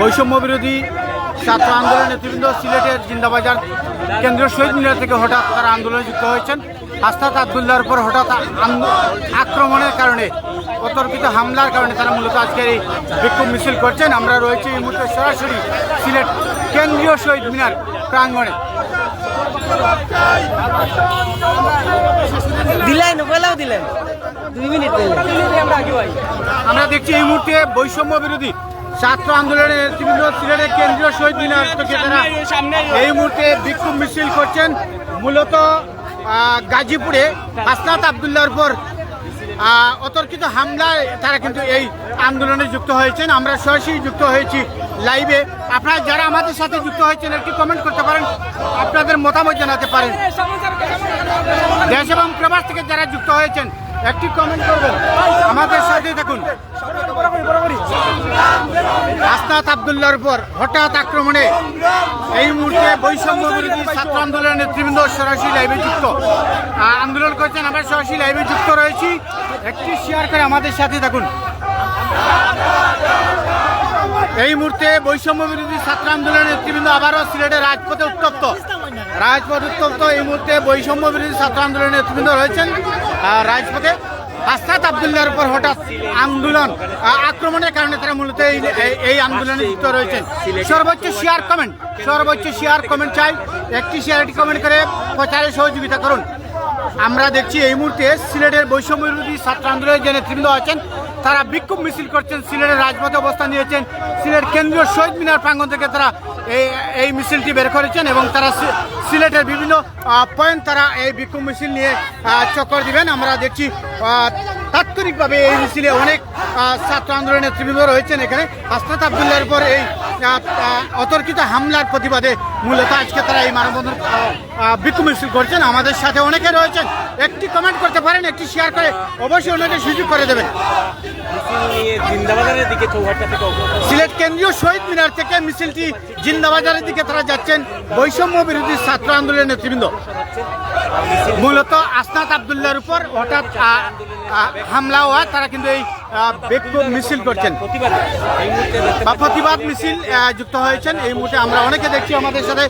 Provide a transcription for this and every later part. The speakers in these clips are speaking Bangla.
বৈষম্য বিরোধী ছাত্র আন্দোলন নেতৃবৃন্দ সিলেটের জিন্দাবাজার কেন্দ্রীয় শহীদ মিনার থেকে হঠাৎ তারা আন্দোলনে যুক্ত হয়েছেন। আস্তাদ আবদুল্লাহর উপর হঠাৎ আক্রমণের কারণে অতর্কিত হামলার কারণে তারা মূলত আজকের এই বিক্ষোভ মিছিল করছেন। আমরা রয়েছি এই মুহূর্তে সরাসরি সিলেট কেন্দ্রীয় শহীদ মিনার প্রাঙ্গণে। দিলেন ওবেলাও দিলেন। দুই মিনিট দিলেন। আমরা দেখছি এই মুহূর্তে বৈষম্য বিরোধী ছাত্র আন্দোলনের নেতৃবৃন্দ সিলেটের কেন্দ্রীয় শহীদ মিনার তারা এই মুহূর্তে বিক্ষোভ মিছিল করছেন। মূলত গাজীপুরে আসনাত আবদুল্লার উপর অতর্কিত হামলায় তারা কিন্তু এই আন্দোলনে যুক্ত হয়েছেন। আমরা সরাসরি যুক্ত হয়েছি লাইভে। আপনারা যারা আমাদের সাথে যুক্ত হয়েছেন, একটি কমেন্ট করতে পারেন। আপনাদের মতামত জানাতে পারেন। দেশ এবং প্রবাস থেকে যারা যুক্ত হয়েছেন একটি কমেন্ট করবেন। আমাদের সাথে দেখুন আসনাত আবদুল্লাহর উপর হঠাৎ আক্রমণে এই মুহূর্তে বৈষম্য বিরোধী ছাত্র আন্দোলনের নেতৃবৃন্দ সরাসরি লাইভে যুক্ত। আন্দোলন করছেন আমরা সরাসরি লাইভে যুক্ত রয়েছি। একটি শেয়ার করে আমাদের সাথে থাকুন। এই মুহূর্তে বৈষম্য বিরোধী ছাত্র আন্দোলনের নেতৃবৃন্দ আবারও সিলেটের রাজপথে উত্তপ্ত। রাজপথ উত্তপ্ত, এই মুহূর্তে বৈষম্য বিরোধী ছাত্র আন্দোলনের নেতৃবৃন্দ রয়েছেন। রাজপথে আস্তাদ আবদুল্লার উপর হঠাৎ আন্দোলন আক্রমণের কারণে তারা মূলত এই আন্দোলনে যুক্ত রয়েছেন। সর্বোচ্চ শেয়ার কমেন্ট সর্বোচ্চ শেয়ার কমেন্ট চাই, একটি শেয়ার একটি কমেন্ট করে প্রচারে সহযোগিতা করুন। আমরা দেখছি এই মুহূর্তে সিলেটের বৈষম্য বিরোধী ছাত্র আন্দোলনের যে নেতৃবৃন্দ আছেন, তারা বিক্ষোভ মিছিল করছেন, সিলেটের রাজপথে অবস্থান নিয়েছেন। সিলেট কেন্দ্রীয় শহীদ মিনার প্রাঙ্গণ থেকে তারা এই এই মিছিলটি বের করেছেন এবং তারা সিলেটের বিভিন্ন পয়েন্ট তারা এই বিক্ষোভ মিছিল নিয়ে চক্কর দিবেন। আমরা দেখছি তাৎক্ষণিকভাবে এই মিছিলে অনেক ছাত্র আন্দোলনের ত্রিবৃন্দ রয়েছেন এখানে। আস্তাত আবদুল্লার উপর এই অতর্কিত হামলার প্রতিবাদে মূলত আজকে তারা এই মানববন্ধন বিক্ষোভ মিছিল করছেন। আমাদের সাথে অনেকে রয়েছেন। একটি কমেন্ট করতে পারেন একটি শেয়ার করে অবশ্যই অন্যকে সুযোগ করে দেবেন। সিলেট কেন্দ্রীয় শহীদ মিনার থেকে মিছিলটি জিন্দাবাজারের দিকে তারা যাচ্ছেন। বৈষম্য বিরোধী ছাত্র আন্দোলনের নেতৃবৃন্দ। মূলত আসনাত আবদুল্লাহর উপর হঠাৎ হামলা হওয়া তারা কিন্তু এই বিক্ষোভ মিছিল করছেন। বা প্রতিবাদ মিছিল যুক্ত হয়েছেন। এই মুহূর্তে আমরা অনেকে দেখছি আমাদের সাথে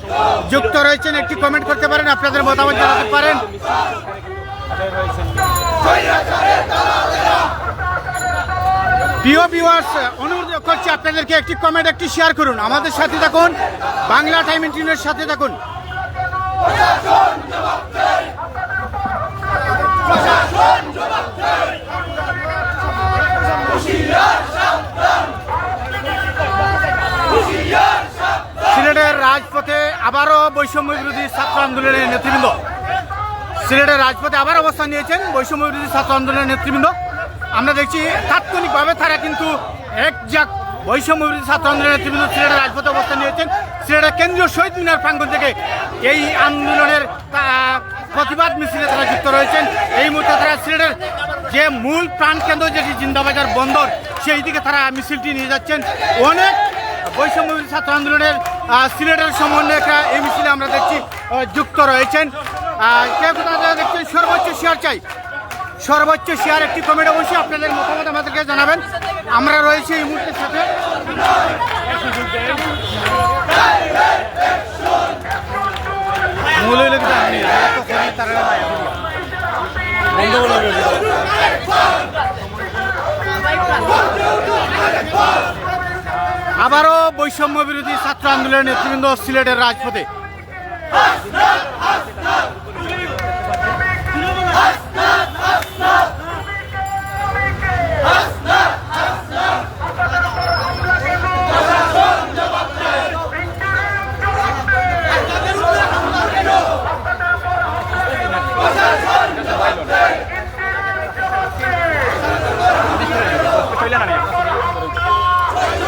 যুক্ত রয়েছেন একটি কমেন্ট করতে পারেন আপনাদের মতামত জানাতে পারেন প্রিয় ভিউয়ার্স অনুরোধ করছি আপনাদেরকে একটি কমেন্ট একটি শেয়ার করুন আমাদের সাথে থাকুন বাংলা টাইম ইন্টিনের সাথে থাকুন সিলেটের রাজপথে আবারও বৈষম্য বিরোধী ছাত্র আন্দোলনের নেতৃবৃন্দ। সিলেটের রাজপথে আবার অবস্থান নিয়েছেন বৈষম্য বিরোধী ছাত্র আন্দোলনের নেতৃবৃন্দ। আমরা দেখছি তাৎক্ষণিকভাবে তারা কিন্তু এক জাক বৈষম্য বিরোধী ছাত্র আন্দোলনের নেতৃবৃন্দ সিলেটের রাজপথে অবস্থান নিয়েছেন। সিলেটের কেন্দ্রীয় শহীদ মিনার প্রাঙ্গণ থেকে এই আন্দোলনের প্রতিবাদ মিছিলে তারা যুক্ত রয়েছেন। এই মুহূর্তে তারা সিলেটের যে মূল প্রাণকেন্দ্র যেটি জিন্দাবাজার বন্দর সেই দিকে তারা মিছিলটি নিয়ে যাচ্ছেন। অনেক বৈষম্য ছাত্র আন্দোলনের সিলেটের সমন্বয়করা এই মিছিলে আমরা দেখছি যুক্ত রয়েছেন দেখছেন, সর্বোচ্চ শেয়ার চাই সর্বোচ্চ শেয়ার একটি কমেন্ট অবশ্যই আপনাদের মতামত আমাদেরকে জানাবেন আমরা রয়েছি এই মুহূর্তের সাথে। বন্ধ। আবারও বৈষম্য বিরোধী ছাত্র আন্দোলনের নেতৃবৃন্দ সিলেটের রাজপথে।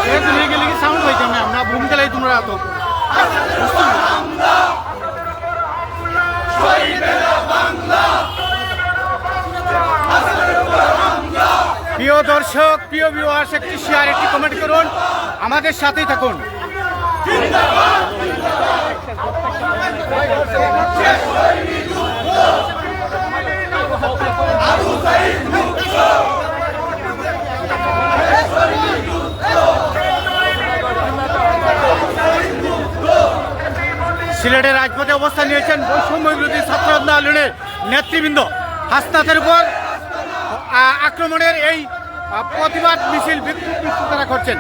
এ তুমি গেলে কি সাউন্ড হইতে না আমরা ভূমিকা লাই তোমরা তো প্রিয় দর্শক প্রিয় ভিউয়ার্স একটি শেয়ার একটি কমেন্ট করুন আমাদের সাথেই থাকুন সিলেটের রাজপথে অবস্থান নিয়েছেন বৈষম্য বিরোধী ছাত্র আন্দোলনের নেতৃবৃন্দ। হাসনাতের উপর আক্রমণের এই প্রতিবাদ মিছিল বিক্ষোভ তারা করছেন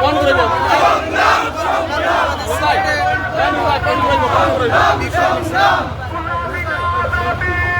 কোন করে যাও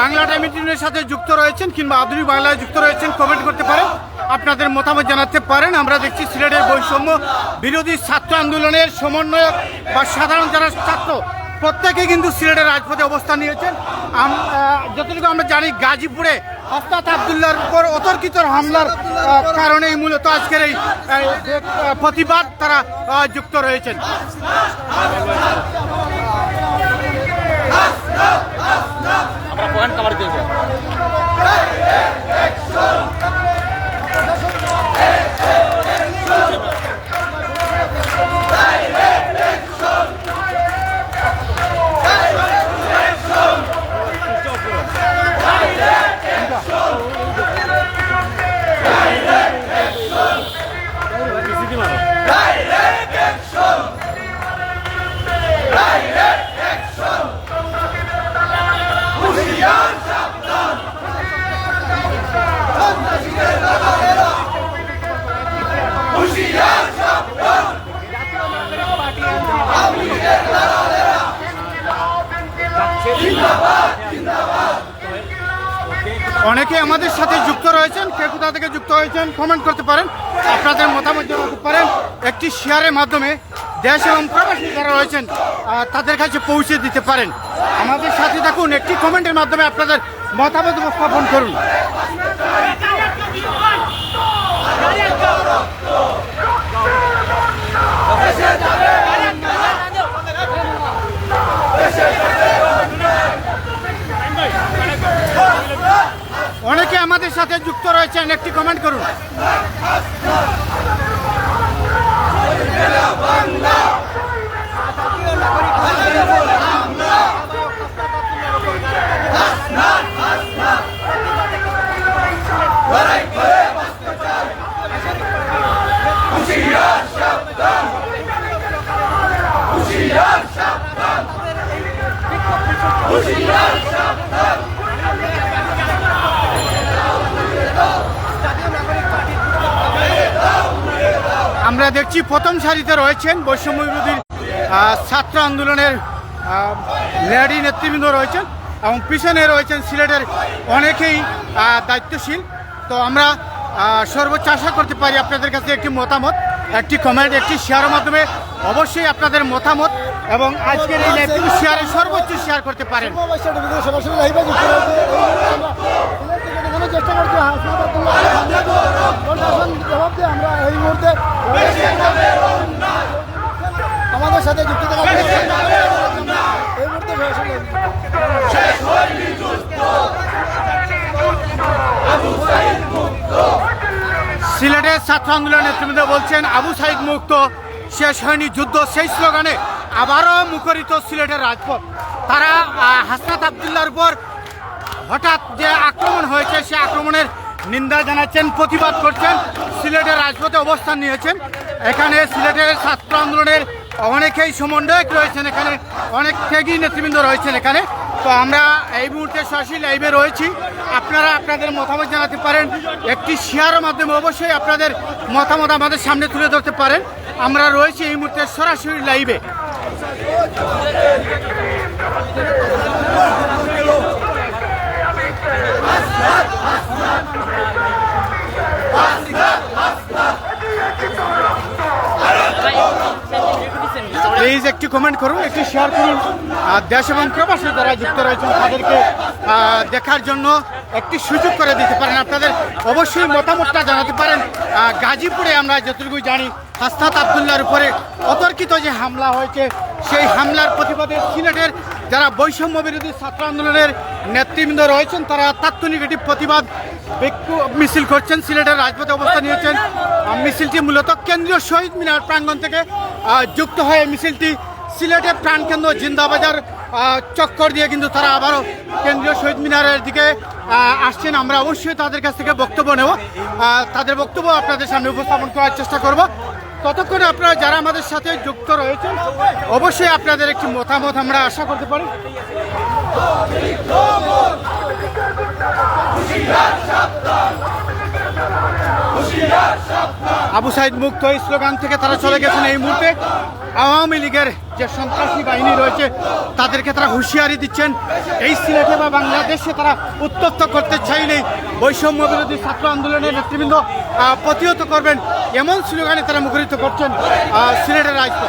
বাংলা টাইমের সাথে যুক্ত রয়েছেন কিংবা আধুনিক বাংলায় যুক্ত রয়েছেন কমেন্ট করতে পারেন। আপনাদের মতামত জানাতে পারেন। আমরা দেখছি সিলেটের বৈষম্য বিরোধী ছাত্র আন্দোলনের সমন্বয়ক বা সাধারণ যারা ছাত্র প্রত্যেকে কিন্তু সিলেটের রাজপথে অবস্থান নিয়েছেন। যতটুকু আমরা জানি গাজীপুরে হস্তাত আবদুল্লার উপর অতর্কিত হামলার আহ, কারণেই মূলত আজকের এই, প্রতিবাদ তারা যুক্ত রয়েছেন। আমরা পয়েন্ট কভার দিয়ে অনেকে আমাদের সাথে যুক্ত রয়েছেন। কে কোথা থেকে যুক্ত হয়েছেন কমেন্ট করতে পারেন। আপনাদের মতামত জানাতে পারেন। একটি শেয়ারের মাধ্যমে দেশ এবং প্রবাসী যারা রয়েছেন তাদের কাছে পৌঁছে দিতে পারেন। আমাদের সাথে থাকুন, একটি কমেন্টের মাধ্যমে আপনাদের মতামত উপস্থাপন করুন। অনেকে আমাদের সাথে যুক্ত রয়েছেন একটি কমেন্ট করুন। আমরা দেখছি প্রথম সারিতে রয়েছেন বৈষম্য বিরোধী ছাত্র আন্দোলনের লেডি নেতৃবৃন্দ রয়েছেন এবং পিছনে রয়েছেন সিলেটের অনেকেই দায়িত্বশীল। তো আমরা সর্বোচ্চ আশা করতে পারি আপনাদের কাছে একটি মতামত, একটি কমেন্ট একটি শেয়ারের মাধ্যমে অবশ্যই আপনাদের মতামত এবং আজকের এই লাইভটি শেয়ারে সর্বোচ্চ শেয়ার করতে পারেন। চেষ্টা করছি জবাব আমরা এই মুহূর্তে আমাদের সাথে যুক্ত সিলেটের ছাত্র আন্দোলন নেতৃবৃন্দ বলছেন, আবু সাইদ মুক্ত, শেষ হয়নি যুদ্ধ। সেই স্লোগানে আবারও মুখরিত সিলেটের রাজপথ। তারা হাসনাত আবদুল্লার উপর হঠাৎ যে আক্রমণ হয়েছে, সে আক্রমণের নিন্দা জানাচ্ছেন, প্রতিবাদ করছেন, সিলেটের রাজপথে অবস্থান নিয়েছেন। এখানে সিলেটের ছাত্র আন্দোলনের অনেকেই সমন্বয়ক রয়েছেন এখানে, অনেক ত্যাগী নেতৃবৃন্দ রয়েছেন এখানে। তো আমরা এই মুহূর্তে সরাসরি লাইভে রয়েছি। আপনারা আপনাদের মতামত জানাতে পারেন, একটি শেয়ারের মাধ্যমে অবশ্যই আপনাদের মতামত আমাদের সামনে তুলে ধরতে পারেন। আমরা রয়েছি এই মুহূর্তে সরাসরি লাইভে। প্লিজ একটি কমেন্ট করুন, একটি শেয়ার করুন। দেশ এবং প্রবাসী যারা যুক্ত রয়েছেন, তাদেরকে দেখার জন্য একটি সুযোগ করে দিতে পারেন। আপনাদের অবশ্যই মতামতটা জানাতে পারেন। গাজীপুরে আমরা যতটুকু জানি, হাসনাত আবদুল্লার উপরে অতর্কিত যে হামলা হয়েছে, সেই হামলার প্রতিবাদে সিলেটের যারা বৈষম্য বিরোধী ছাত্র আন্দোলনের নেতৃবৃন্দ রয়েছেন, তারা তাৎক্ষণিক একটি প্রতিবাদ মিছিল করছেন, সিলেটের রাজপথে অবস্থান নিয়েছেন। মিছিলটি মূলত কেন্দ্রীয় শহীদ মিনার প্রাঙ্গণ থেকে যুক্ত হয়ে মিছিলটি সিলেটের প্রাণকেন্দ্র জিন্দাবাজার চক্কর দিয়ে কিন্তু তারা আবারও কেন্দ্রীয় শহীদ মিনারের দিকে আসছেন। আমরা অবশ্যই তাদের কাছ থেকে বক্তব্য নেব। তাদের বক্তব্য আপনাদের সামনে উপস্থাপন করার চেষ্টা করব। ততক্ষণে আপনারা যারা আমাদের সাথে যুক্ত রয়েছেন, অবশ্যই আপনাদের একটি মতামত আমরা আশা করতে পারি। আবু সাইদ মুক্ত এই স্লোগান থেকে তারা চলে গেছেন এই মুহূর্তে। আওয়ামী লীগের যে সন্ত্রাসী বাহিনী রয়েছে, তাদেরকে তারা হুঁশিয়ারি দিচ্ছেন। এই সিলেটে বা বাংলাদেশে তারা উত্তপ্ত করতে চাইলেই বৈষম্য বিরোধী ছাত্র আন্দোলনের নেতৃবৃন্দ প্রতিহত করবেন। এমন স্লোগানে তারা মুখরিত করছেন সিলেটের আবারও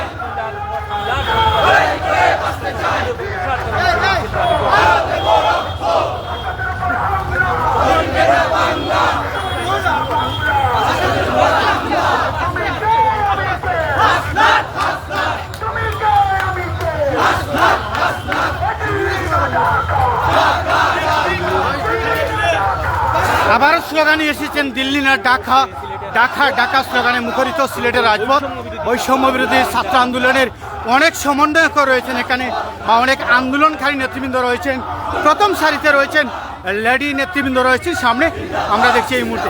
স্লোগানে এসেছেন দিল্লি না ঢাকা ঢাকা ঢাকা স্লোগানে মুখরিত সিলেটের রাজপথ। বৈষম্য বিরোধী ছাত্র আন্দোলনের অনেক সমন্বয়ক রয়েছেন এখানে বা অনেক আন্দোলনকারী নেতৃবৃন্দ রয়েছেন। প্রথম সারিতে রয়েছেন লেডি নেতৃবৃন্দ রয়েছেন সামনে। আমরা দেখছি এই মুহূর্তে।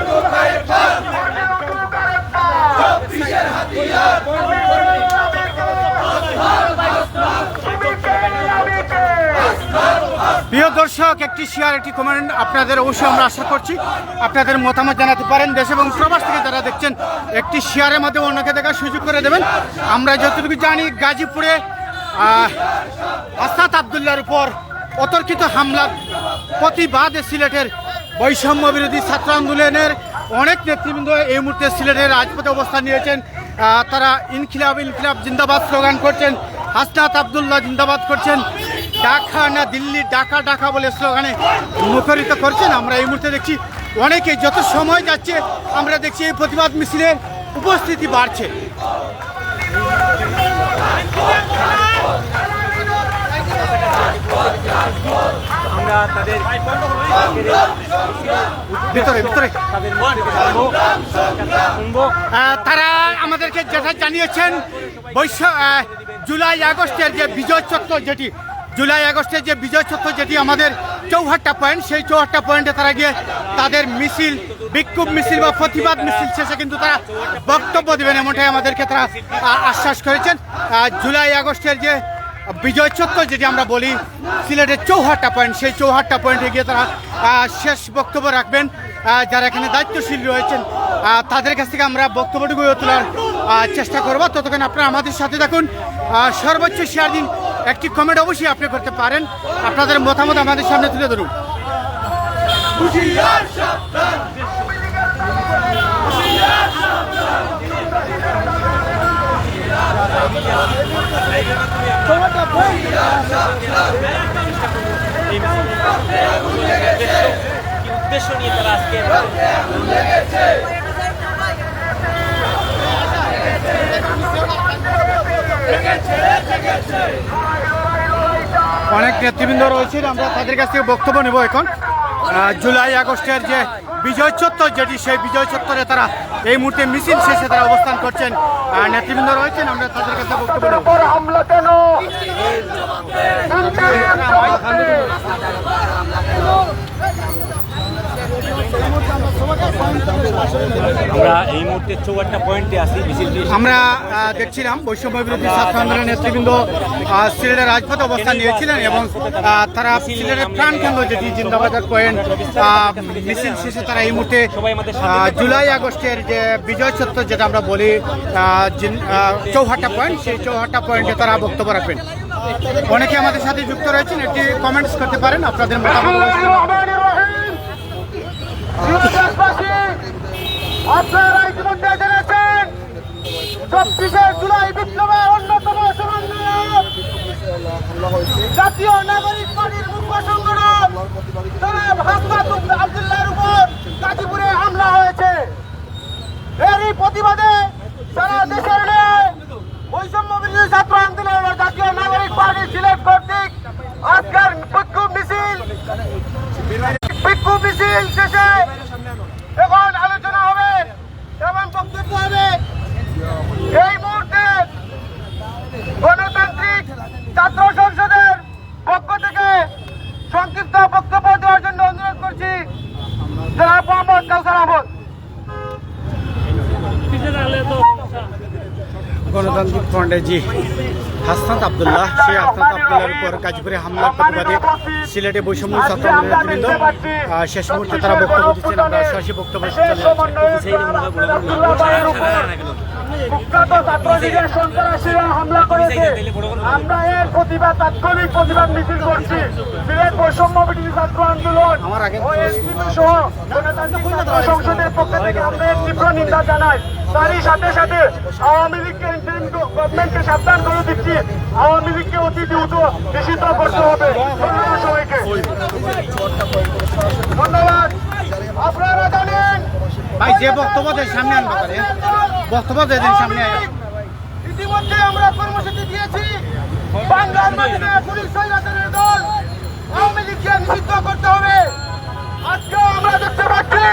প্রিয় দর্শক, একটি শেয়ার একটি কমেন্ট আপনাদের অবশ্যই আমরা আশা করছি আপনাদের মতামত জানাতে পারেন। দেশ এবং প্রবাস থেকে যারা দেখছেন, একটি শেয়ারের মাধ্যমে অন্যকে দেখার সুযোগ করে দেবেন। আমরা যতটুকু জানি, গাজীপুরে আসাদ আবদুল্লার উপর অতর্কিত হামলার প্রতিবাদে সিলেটের বৈষম্য বিরোধী ছাত্র আন্দোলনের অনেক নেতৃবৃন্দ এই মুহূর্তে সিলেটের রাজপথে অবস্থান নিয়েছেন। তারা ইনখিলাব ইনখিলাব জিন্দাবাদ স্লোগান করছেন। হাসনাত আবদুল্লাহ জিন্দাবাদ করছেন। ঢাকা না দিল্লি ডাকা ডাকা বলে স্লোগানে মুখরিত করছেন। আমরা এই মুহূর্তে দেখছি অনেকে যত সময় যাচ্ছে আমরা দেখছি এই প্রতিবাদ মিছিলের উপস্থিতি বাড়ছে। আমরা তাদের ভিতরে ভিতরে। তারা আমাদেরকে যেটা জানিয়েছেন বৈশ জুলাই আগস্টের যে বিজয় চত্বর যেটি জুলাই আগস্টের যে বিজয় চত্বর যেটি আমাদের চৌহাট্টা পয়েন্ট, সেই চৌহাট্টা পয়েন্টে তারা গিয়ে তাদের মিছিল, বিক্ষোভ মিছিল বা প্রতিবাদ মিছিল শেষে কিন্তু তারা বক্তব্য দেবেন, এমনটাই আমাদেরকে তারা আশ্বাস করেছেন। জুলাই আগস্টের যে বিজয় চত্বর যেটি আমরা বলি সিলেটের চৌহাট্টা পয়েন্ট, সেই চৌহাট্টা পয়েন্টে গিয়ে তারা শেষ বক্তব্য রাখবেন। যারা এখানে দায়িত্বশীল রয়েছেন তাদের কাছ থেকে আমরা বক্তব্যটুকু তোলার চেষ্টা করব। ততক্ষণ আপনারা আমাদের সাথে থাকুন। সর্বোচ্চ শেয়ার দিন একটি কমেন্ট অবশ্যই আপনি করতে পারেন। আপনাদের মতামত আমাদের সামনে তুলে ধরুন। উদ্দেশ্য নিয়ে তারা আজকে অনেক নেতৃবৃন্দ রয়েছেন আমরা তাদের কাছ থেকে বক্তব্য নেব এখন। জুলাই আগস্টের যে বিজয় চত্বর যেটি সেই বিজয় চত্বরে তারা এই মুহূর্তে মিছিল শেষে তারা অবস্থান করছেন। নেতৃবৃন্দ রয়েছেন আমরা তাদের কাছে বক্তব্য নেব। হামলা কেন? আমরা এই মুহূর্তে পয়েন্টে আছি আমরা দেখছিলাম বৈষম্য বিরোধী ছাত্র আন্দোলনের নেতৃবৃন্দ সিলেটের রাজপথে অবস্থান নিয়েছিলেন এবং তারা সিলেটের প্রাণ কেন্দ্র যেটি জিন্দাবাজার পয়েন্ট মিছিল শেষে তারা এই মুহূর্তে জুলাই আগস্টের যে বিজয় সত্য যেটা আমরা বলি চৌহাট্টা পয়েন্ট সেই চৌহাট্টা পয়েন্টে তারা বক্তব্য রাখবেন। অনেকে আমাদের সাথে যুক্ত রয়েছেন একটি কমেন্টস করতে পারেন আপনাদের মতামত। জেনেছেন চব্বিশে জুলাই বিপ্লবের অন্যতম সমন্বয়ক জাতীয় নাগরিক পার্টির মুখ্য সংগঠন জনাব হাসনাত আবদুল্লাহর উপর গাজীপুরে হামলা হয়েছে এরই প্রতিবাদে সারা দেশের বৈষম্য বিরোধী ছাত্র আন্দোলন জাতীয় নাগরিক পার্টি সিলেট কর্তৃক আজকের বিক্ষোভ মিছিল মিছিল শেষে এখন আলোচনা হবে এবং বক্তব্য হবে। এই মুহূর্তে গণতান্ত্রিক ছাত্র সংসদের পক্ষ থেকে সংক্ষিপ্ত বক্তব্য দেওয়ার জন্য অনুরোধ করছি জনাব মোহাম্মদ আহমদ। গণতান্ত্রিক ফ্রন্টের জি। হাসনাত আবদুল্লাহ সেই হাসনাত আবদুল্লাহর উপর গাজীপুরে হামলার প্রতিবাদে সিলেটে বৈষম্য ছাত্র আন্দোলনের নেতৃবৃন্দ শেষ মুহূর্তে তারা বক্তব্য দিচ্ছেন। আমরা সরাসরি বক্তব্য। কুখ্যাত ছাত্রলীগের সন্ত্রাসীরা হামলা করেছে। আমরা এর প্রতিবাদ তাৎক্ষণিক প্রতিবাদ মিছিল করছি। সিলেট বৈষম্য বিরোধী ছাত্র আন্দোলন ও সহ গণতান্ত্রিক ছাত্র সংসদের পক্ষ থেকে আমরা এর তীব্র নিন্দা জানাই। তারই সাথে সাথে আওয়ামী লীগকে ইন্টারিম গভর্নমেন্টকে সাবধান করে দিচ্ছি। আওয়ামী লীগকে অতি দ্রুত নিষিদ্ধ করতে হবে। ধন্যবাদ সবাইকে। ধন্যবাদ। ভাই, যে বক্তব্য দেন সামনে আনবা পারে বক্তব্য দেন সামনে। ইতিমধ্যে আমরা কর্মসূচি দিয়েছি। বাংলার মাটিতে পুলিশ সৈরাচারের দল আওয়ামী লীগকে নিষিদ্ধ করতে হবে। আজকে আমরা দেখতে পাচ্ছি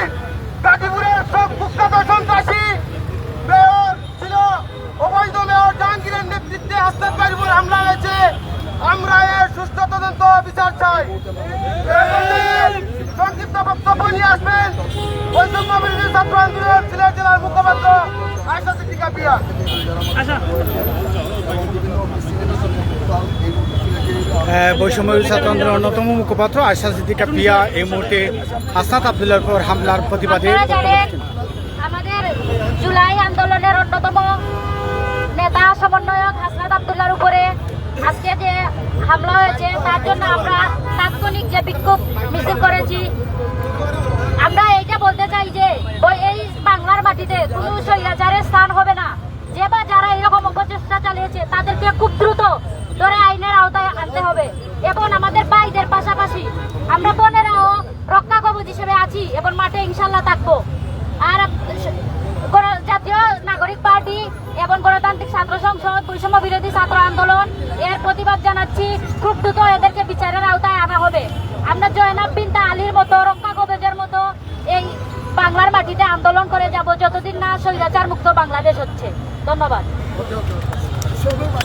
গাজীপুরের সব কুখ্যাত সন্ত্রাসী মেয়র ছিল অবৈধ মেয়র জাহাঙ্গীরের নেতৃত্বে হাসনাত বাড়ির উপর হামলা হয়েছে। আমরা এর সুস্থ তদন্ত বিচার চাই। সংক্ষিপ্ত বক্তব্য নিয়ে আসবেন বৈষম্য বিরোধী ছাত্র আন্দোলন সিলেট জেলার মুখপাত্র আয়সা সিদ্দিকা পিয়া বৈষম্য ছাত্র আন্দোলনের অন্যতম মুখপাত্র আশা সিদ্দিকা পিয়া এই মুহূর্তে হাসনাত আবদুল্লাহর উপর হামলার প্রতিবাদে। আমাদের জুলাই আন্দোলনের অন্যতম নেতা সমন্বয়ক হাসনাত আবদুল্লার উপরে আজকে যে হামলা হয়েছে তার জন্য আমরা তাৎক্ষণিক যে বিক্ষোভ মিছিল করেছি বলতে চাই যে, ওই এই বাংলার মাটিতে কোনো স্বৈরাচারের স্থান হবে না। যে বা যারা এরকম অপচেষ্টা চালিয়েছে, তাদেরকে খুব দ্রুত ধরে আইনের আওতায় আনতে হবে। এবং আমাদের ভাইদের পাশাপাশি আমরা বোনেরাও রক্ষা কবচ হিসেবে আছি এবং মাঠে ইনশাল্লাহ থাকব। আর জাতীয় নাগরিক পার্টি এবং গণতান্ত্রিক ছাত্র সংসদ বৈষম্য বিরোধী ছাত্র আন্দোলন, এর প্রতিবাদ জানাচ্ছি। খুব দ্রুত এদেরকে বিচারের আওতায় মাটিতে আন্দোলন করে যাব যতদিন না স্বৈরাচার মুক্ত বাংলাদেশ হচ্ছে। ধন্যবাদ।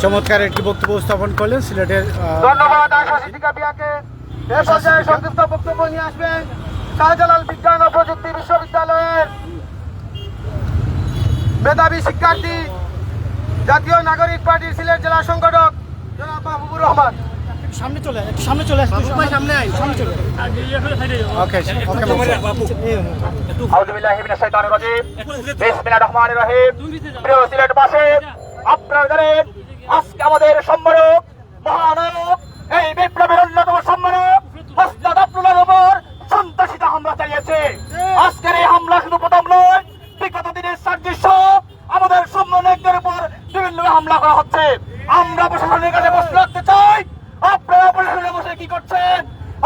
চমৎকার একটি বক্তব্য উপস্থাপন করলেন সিলেটের আহ, ধন্যবাদ আশা সিদ্দিকা এ পর্যায়ে সংক্ষিপ্ত বক্তব্য নিয়ে আসবেন শাহজালাল বিজ্ঞান ও প্রযুক্তি বিশ্ববিদ্যালয়ের মেধাবী শিক্ষার্থী জাতীয় নাগরিক পার্টির সিলেট জেলা সংগঠক জনাব মাহবুবুর রহমান। সামনে চলে একটু সামনে চলে আসতে সামনে সামনে চলে ওকে আউযুবিল্লাহি মিনাশ শাইতানির রাজীম। বিসমিল্লাহির রহমানির রহিম। প্রিয় সিলেটবাসী আপনারা জানেন আজকে আমাদের সম্মানক মহানায়ক এই বিপ্লবের অন্যতম সম্মানক মোস্তাদ আব্দুল্লাহর উপর সন্ত্রাসীরা হামলা চালিয়েছে। আজকের এই হামলা শুধু প্রথম নয় বিগত দিনের সাদৃশ্য আমাদের সম্মানকদের উপর বিভিন্ন হামলা করা হচ্ছে। আমরা প্রশাসনের কাছে প্রশ্ন রাখতে চাই আপনারা প্রশাসনে বসে কি করছেন?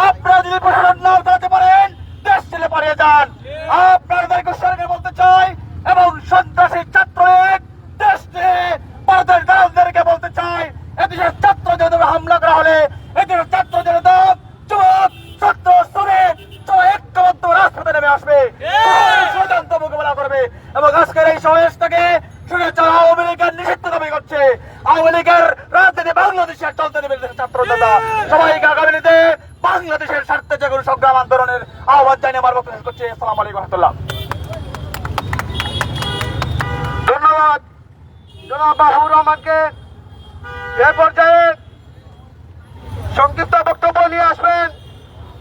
আপনারা যদি প্রশাসন না উঠাতে পারেন দেশ ছেড়ে পালিয়ে যান। আপনাদেরকে সরকার বলতে চাই এবং সন্ত্রাসী ছাত্র লীগ দেশ ছেড়ে ভারতের দালালদেরকে বলতে চাই এদেশের ছাত্রদের উপর হামলা করা হলে এদেশের ছাত্রদের দম যুবক ছাত্র শ্রমিক সবাই ঐক্যবদ্ধ রাজপথে নেমে আসবে। ষড়যন্ত্র মোকাবেলা করবে। এবং আজকে স্বৈরাচার আওয়ামী লীগের নিষিদ্ধ দাবি করছে আওয়ামী লীগের রাজনীতি বাংলাদেশে আর চলতে দেবে ছাত্র জনতা সবাইকে বাংলাদেশের স্বার্থে যে কোনো সংগ্রাম আন্দোলনের আহ্বান জানিয়ে আমার বক্তব্য করছি আসসালামু আলাইকুম রহমতুল্লাহ। ধন্যবাদ। জনাব মাহবুব রহমানকে এ পর্যায়ে সংক্ষিপ্ত বক্তব্য নিয়ে আসবেন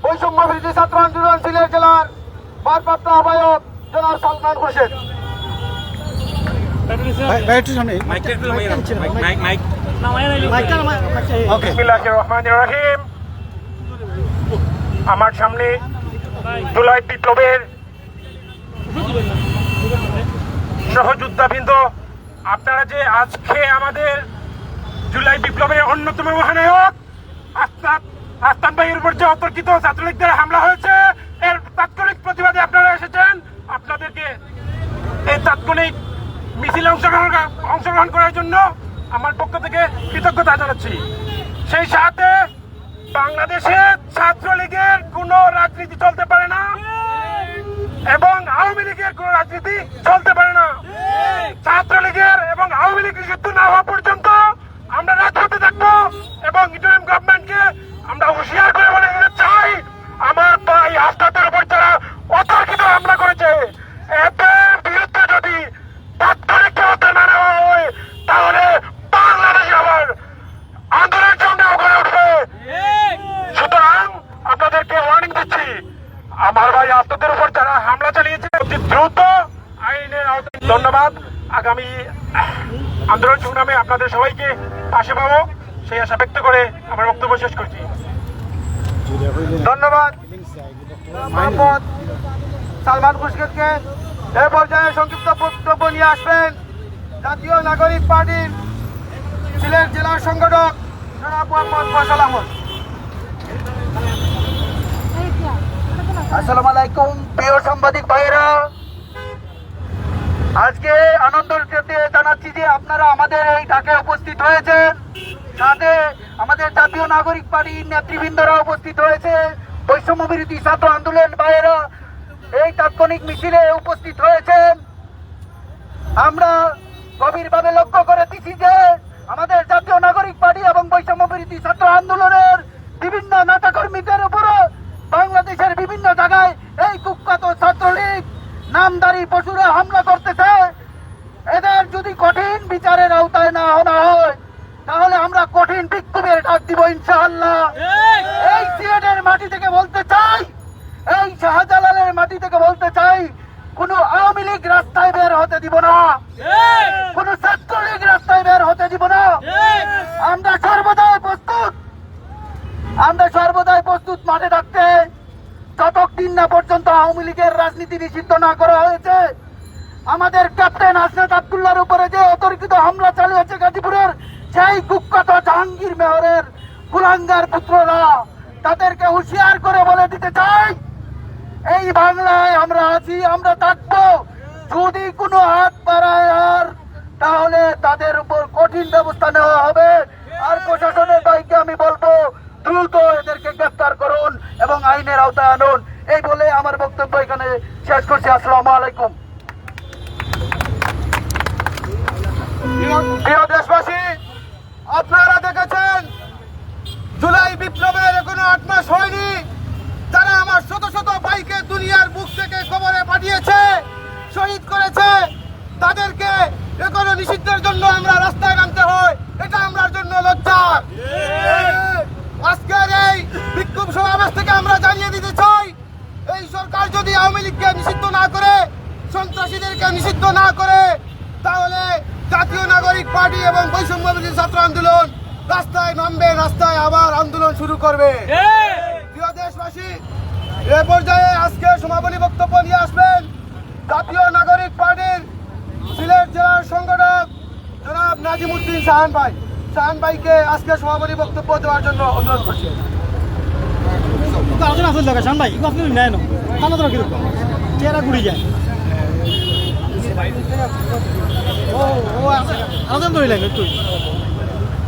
বৈষম্য ছাত্র আন্দোলন সিলেট জেলার ভারপ্রাপ্ত আহ্বায়ক জনাব সালমান হোসেন। আমার সামনে জুলাই বিপ্লবের সহযোদ্ধাবৃন্দ আপনারা যে আজকে আমাদের জুলাই বিপ্লবের অন্যতম মহানায়ক আস্তাদ আস্তাদ ভাইয়ের উপর যে অতর্কিত ছাত্রলীগদের হামলা হয়েছে এর তাৎক্ষণিক প্রতিবাদে আপনারা এসেছেন। আপনাদেরকে এই তাৎক্ষণিক মিছিলে অংশগ্রহণ অংশগ্রহণ করার জন্য আমার পক্ষ থেকে কৃতজ্ঞতা জানাচ্ছি। সেই সাথে বাংলাদেশে ছাত্রলীগের কোনো রাজনীতি চলতে পারে না এবং আওয়ামী লীগের কোনো রাজনীতি চলতে পারে না। ছাত্রলীগের এবং আওয়ামী লীগ নিষিদ্ধ না হওয়া পর্যন্ত আমরা রাজপথে থাকব এবং ইন্টারিম গভর্নমেন্টকে আমরা হুঁশিয়ার করে বলে চাই। আমার ভাই আস্তাদের উপর যারা অতর্কিত হামলা করেছে এদের বিরুদ্ধে যদি তাৎক্ষণিক ব্যবস্থা না নেওয়া হয় তাহলে বাংলাদেশ আবার আন্দোলনের জন্য গড়ে উঠবে সুতরাং আপনাদেরকে ওয়ার্নিং দিচ্ছি আমার ভাই আত্মদের উপর যারা হামলা চালিয়েছে, অতি দ্রুত আইনের আওতায় ধন্যবাদ। আগামী আন্দোলন সংগ্রামে আপনাদের সবাইকে পাশে পাবো। সেই আশা ব্যক্ত করে আমার বক্তব্য শেষ করছি। ধন্যবাদ। মোহাম্মদ সালমান খুশকিদকে এ পর্যায়ে সংক্ষিপ্ত বক্তব্য নিয়ে আসবেন। জাতীয় নাগরিক পার্টির সিলেট জেলার সংগঠক জনাব মোহাম্মদ ফয়সাল আহমদ। আসসালামু আলাইকুম, প্রিয় সাংবাদিক ভাইরা আজকে আনন্দের সাথে জানাচ্ছি যে আপনারা আমাদের এই ডাকে উপস্থিত হয়েছেন। সাথে আমাদের জাতীয় নাগরিক পার্টির নেতৃবৃন্দরা উপস্থিত হয়েছে। বৈষম্য ছাত্র আন্দোলন ভাইয়েরা এই তাৎক্ষণিক মিছিলে উপস্থিত হয়েছেন। আমরা গভীরভাবে লক্ষ্য করে দিচ্ছি যে আমাদের জাতীয় নাগরিক পার্টি এবং বৈষম্য বিরোধী ছাত্র আন্দোলনের বিভিন্ন নেতাকর্মীদের উপরও বাংলাদেশের বিভিন্ন জায়গায় এই কুখ্যাত ছাত্রলীগ নামদারি পশুরা হামলা করতেছে। এদের যদি কঠিন বিচারের আওতায় না আনা হয় তাহলে আমরা কঠিন বিক্ষোভের ডাক দিব ইনশাআল্লাহ। এই সিলেটের মাটি থেকে বলতে চাই এই শাহজালালের মাটি থেকে বলতে চাই কোন আওয়ামী লীগ রাস্তায় বের হতে দিব না। কোন ছাত্রলীগ রাস্তায় বের হতে দিব না। আমরা সর্বদাই প্রস্তুত। আমরা সর্বদাই প্রস্তুত মাঠে থাকতে। যতদিন না পর্যন্ত আওয়ামী লীগের রাজনীতি নিষিদ্ধ না করা হয়েছে। আমাদের ক্যাপ্টেন হাসনাত আবদুল্লাহর উপরে যে অতর্কিত হামলা চালিয়েছে গাজীপুরের, সেই কুখ্যাত জাহাঙ্গীর মেহরের কুলাঙ্গার পুত্ররা তাদেরকে হুঁশিয়ার করে বলে দিতে চাই। এই বাংলায় আমরা আছি, আমরা থাকব। যদি কোনো হাত বাড়ায় আর, তাহলে তাদের উপর কঠিন ব্যবস্থা নেওয়া হবে। আর প্রশাসনের ভাইকে আমি বলব দ্রুত এদেরকে গ্রেফতার করুন এবং আইনের আওতায় আনুন। এই বলে আমার বক্তব্য এখানে শেষ করছি। আসসালামু আলাইকুম। প্রিয় দেশবাসী, আপনারা দেখেছেন, জুলাই বিপ্লবের এখনও আট মাস হয়নি। তারা আমার শত শত ভাইকে দুনিয়ার বুক থেকে কবরে পাঠিয়েছে, শহীদ করেছে, তাদেরকে এখনও নিষিদ্ধের জন্য আমরা রাস্তায় নামতে হয়। এটা আমরার জন্য লজ্জার আজকের এই বিক্ষোভ সমাবেশ থেকে আমরা জানিয়ে দিতে চাই, এই সরকার যদি আওয়ামী লীগকে নিষিদ্ধ না করে, সন্ত্রাসীদেরকে নিষিদ্ধ না করে, তাহলে জাতীয় নাগরিক পার্টি এবং বৈষম্য বিরোধী ছাত্র আন্দোলন রাস্তায় নামবে, রাস্তায় আবার আন্দোলন শুরু করবে। প্রিয় দেশবাসী, এ পর্যায়ে আজকে সমাপনী বক্তব্য নিয়ে আসবেন জাতীয় নাগরিক পার্টির সিলেট জেলার সংগঠক জনাব নাজিমুদ্দিন শাহান ভাই। শাহান ভাইকে আজকে সমাপনী বক্তব্য দেওয়ার জন্য অনুরোধ করছি। আলোচনা আসল দরকার শান ভাই ইগো আপনি নেয় না তাহলে তোরা কীরকম চেহারা ঘুরে যায়। ও ও আছে আলোচনা ধরে লাগবে তুই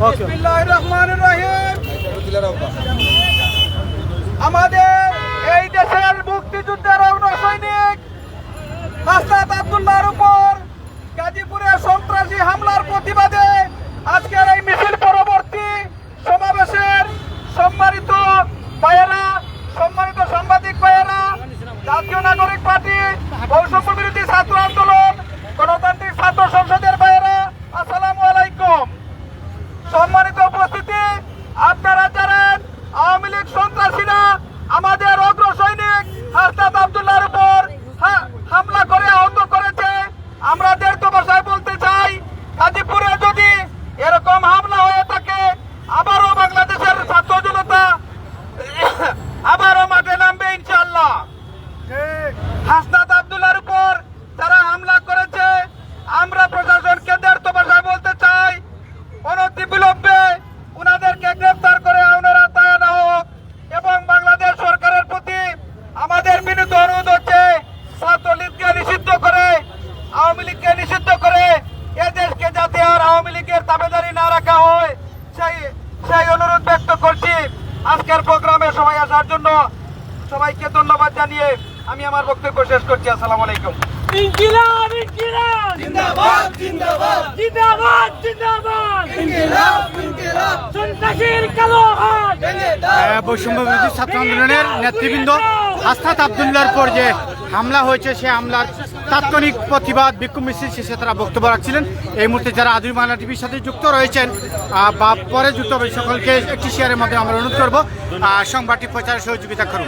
ওকে। রহমানুর রহিম। আমাদের এই দেশের মুক্তিযুদ্ধের অগ্র সৈনিক হাসনাত আব্দুল্লাহর উপর বক্তব্য শেষ করছি আসসালামু আলাইকুম। ইনকিলাব ইনকিলাব! জিন্দাবাদ জিন্দাবাদ! জিন্দাবাদ জিন্দাবাদ! ইনকিলাব ইনকিলাব! সন্ত্রাসীর কালো হাত! বৈষম্য বিরোধী ছাত্র আন্দোলনের নেতৃবৃন্দ আস্থাত আবদুল্লার পর যে হামলা হয়েছে সে হামলার তাৎক্ষণিক প্রতিবাদ বিক্ষোভ মিছিল শেষে তারা বক্তব্য রাখছিলেন। এই মুহূর্তে যারা আধুনিক বাংলা টিভির সাথে যুক্ত রয়েছেন বা পরে যুক্ত হবে সকলকে একটি শেয়ারের মাধ্যমে আমরা অনুরোধ করব। সংবাদটি প্রচারে সহযোগিতা করুন।